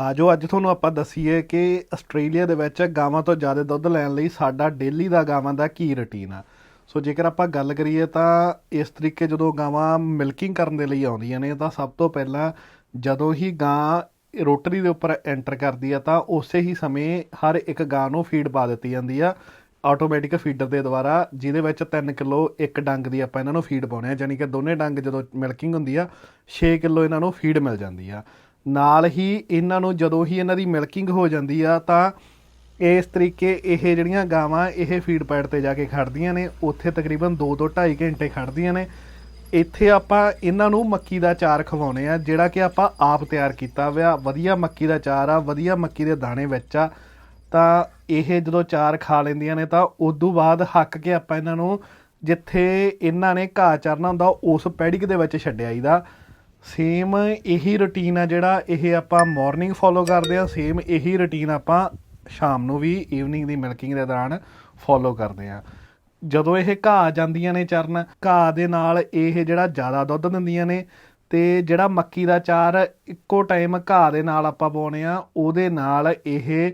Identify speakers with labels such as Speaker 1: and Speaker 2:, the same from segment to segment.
Speaker 1: ਆਜੋ ਅੱਜ ਤੁਹਾਨੂੰ ਆਪਾਂ ਦੱਸੀਏ ਕਿ ਆਸਟ੍ਰੇਲੀਆ ਦੇ ਵਿੱਚ ਗਾਵਾਂ ਤੋਂ ਜ਼ਿਆਦਾ ਦੁੱਧ ਲੈਣ ਲਈ ਸਾਡਾ ਡੇਲੀ ਦਾ ਗਾਵਾਂ ਦਾ ਕੀ ਰੁਟੀਨ ਆ। ਸੋ ਜੇਕਰ ਆਪਾਂ ਗੱਲ ਕਰੀਏ ਤਾਂ ਇਸ ਤਰੀਕੇ ਜਦੋਂ ਗਾਵਾਂ ਮਿਲਕਿੰਗ ਕਰਨ ਦੇ ਲਈ ਆਉਂਦੀਆਂ ਨੇ, ਤਾਂ ਸਭ ਤੋਂ ਪਹਿਲਾਂ ਜਦੋਂ ਹੀ ਗਾਂ ਰੋਟਰੀ ਦੇ ਉੱਪਰ ਐਂਟਰ ਕਰਦੀ ਆ, ਤਾਂ ਉਸੇ ਹੀ ਸਮੇਂ ਹਰ ਇੱਕ ਗਾਂ ਨੂੰ ਫੀਡ ਪਾ ਦਿੱਤੀ ਜਾਂਦੀ ਆ, ਆਟੋਮੈਟਿਕ ਫੀਡਰ ਦੇ ਦੁਆਰਾ, ਜਿਹਦੇ ਵਿੱਚ 3 ਕਿਲੋ ਇੱਕ ਡੰਗ ਦੀ ਆਪਾਂ ਇਹਨਾਂ ਨੂੰ ਫੀਡ ਪਾਉਣੇ ਆ ਯਾਨੀ ਕਿ ਦੋਨੇ ਡੰਗ ਜਦੋਂ ਮਿਲਕਿੰਗ ਹੁੰਦੀ ਆ 6 ਕਿਲੋ ਇਹਨਾਂ ਨੂੰ ਫੀਡ ਮਿਲ ਜਾਂਦੀ ਆ। ਨਾਲ ਹੀ ਇਹਨਾਂ ਨੂੰ ਜਦੋਂ ਹੀ ਇਹਨਾਂ ਦੀ ਮਿਲਕਿੰਗ ਹੋ ਜਾਂਦੀ ਆ, ਤਾਂ ਇਸ ਤਰੀਕੇ ਇਹ ਜਿਹੜੀਆਂ ਗਾਵਾਂ, ਇਹ ਫੀਡ ਪੈਡ ਤੇ ਜਾ ਕੇ ਖੜਦੀਆਂ ਨੇ, ਉੱਥੇ ਤਕਰੀਬਨ 2 ਤੋਂ 2.5 ਘੰਟੇ ਖੜਦੀਆਂ ਨੇ। ਇੱਥੇ ਆਪਾਂ ਇਹਨਾਂ ਨੂੰ ਮੱਕੀ ਦਾ ਚਾਰ ਖਵਾਉਣੇ ਆ, ਜਿਹੜਾ ਕਿ ਆਪਾਂ ਆਪ ਤਿਆਰ ਕੀਤਾ ਹੋਇਆ। ਵਧੀਆ ਮੱਕੀ ਦਾ ਚਾਰ ਆ, ਵਧੀਆ ਮੱਕੀ ਦੇ ਦਾਣੇ ਵਿੱਚ ਆ। ਤਾਂ ਇਹ ਜਦੋਂ ਚਾਰ ਖਾ ਲੈਂਦੀਆਂ ਨੇ, ਤਾਂ ਉਦੋਂ ਬਾਅਦ ਹੱਕ ਕੇ ਆਪਾਂ ਇਹਨਾਂ ਨੂੰ ਜਿੱਥੇ ਇਹਨਾਂ ਨੇ ਘਾਹ ਚਰਨਾ ਹੁੰਦਾ, ਉਸ ਪੈੜਿਕ ਦੇ ਵਿੱਚ ਛੱਡਿਆ ਇਹਦਾ ਸੇਮ ਇਹੀ ਰੁਟੀਨ ਆ ਜਿਹੜਾ ਇਹ ਆਪਾਂ ਮਾਰਨਿੰਗ ਫੋਲੋ ਕਰਦੇ ਆ ਸੇਮ ਇਹੀ ਰੁਟੀਨ ਆਪਾਂ ਸ਼ਾਮ ਨੂੰ ਵੀ ਈਵਨਿੰਗ ਦੀ ਮਿਲਕਿੰਗ ਦੇ ਦੌਰਾਨ ਫੋਲੋ ਕਰਦੇ ਆ। ਜਦੋਂ ਇਹ ਘਾਹ ਜਾਂਦੀਆਂ ਨੇ ਚਰਨ, ਘਾਹ ਦੇ ਨਾਲ ਇਹ ਜਿਹੜਾ ਜ਼ਿਆਦਾ ਦੁੱਧ ਦਿੰਦੀਆਂ ਨੇ ਤੇ ਜਿਹੜਾ ਮੱਕੀ ਦਾ ਚਾਰ ਇੱਕੋ ਟਾਈਮ ਘਾਹ ਦੇ ਨਾਲ ਆਪਾਂ ਪਾਉਣੇ ਆ, ਉਹਦੇ ਨਾਲ ਇਹ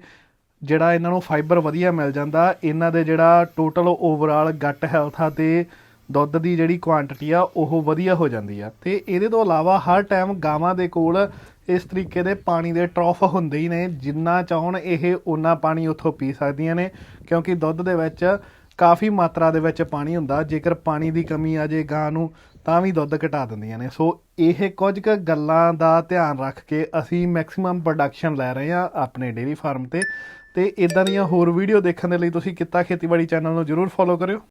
Speaker 1: ਜਿਹੜਾ ਇਹਨਾਂ ਨੂੰ ਫਾਈਬਰ ਵਧੀਆ ਮਿਲ ਜਾਂਦਾ। ਇਹਨਾਂ ਦੇ ਜਿਹੜਾ ਟੋਟਲ ਓਵਰਆਲ ਗੱਟ ਹੈਲਥ ਆ ਤੇ ਦੁੱਧ ਦੀ ਜਿਹੜੀ ਕੁਆਂਟੀਟੀ ਆ, ਉਹ ਵਧੀਆ ਹੋ ਜਾਂਦੀ ਆ। ਤੇ ਇਹਦੇ ਤੋਂ ਇਲਾਵਾ ਹਰ ਟਾਈਮ ਗਾਵਾਂ ਦੇ ਕੋਲ ਇਸ ਤਰੀਕੇ ਦੇ ਪਾਣੀ ਦੇ ਟਰੋਫ ਹੁੰਦੇ ਹੀ ਨੇ, ਜਿੰਨਾ ਚਾਹਣ ਇਹ ਉਹਨਾਂ ਪਾਣੀ ਉੱਥੋਂ ਪੀ ਸਕਦੀਆਂ ਨੇ, ਕਿਉਂਕਿ ਦੁੱਧ ਦੇ ਵਿੱਚ ਕਾਫੀ ਮਾਤਰਾ ਦੇ ਵਿੱਚ ਪਾਣੀ ਹੁੰਦਾ। ਜੇਕਰ ਪਾਣੀ ਦੀ ਕਮੀ ਆ ਜੇ ਗਾਂ ਨੂੰ, ਤਾਂ ਵੀ ਦੁੱਧ ਘਟਾ ਦਿੰਦੀਆਂ ਨੇ। ਸੋ ਇਹ ਕੁਝ ਕੁ ਗੱਲਾਂ ਦਾ ਧਿਆਨ ਰੱਖ ਕੇ ਅਸੀਂ ਮੈਕਸਿਮਮ ਪ੍ਰੋਡਕਸ਼ਨ ਲੈ ਰਹੇ ਹਾਂ ਆਪਣੇ ਡੇਅਰੀ ਫਾਰਮ ਤੇ। ਤੇ ਇਦਾਂ ਦੀਆਂ ਹੋਰ ਵੀਡੀਓ ਦੇਖਣ ਦੇ ਲਈ ਤੁਸੀਂ ਕਿੱਤਾ ਖੇਤੀਬਾੜੀ ਚੈਨਲ ਨੂੰ ਜਰੂਰ ਫੋਲੋ ਕਰਿਓ।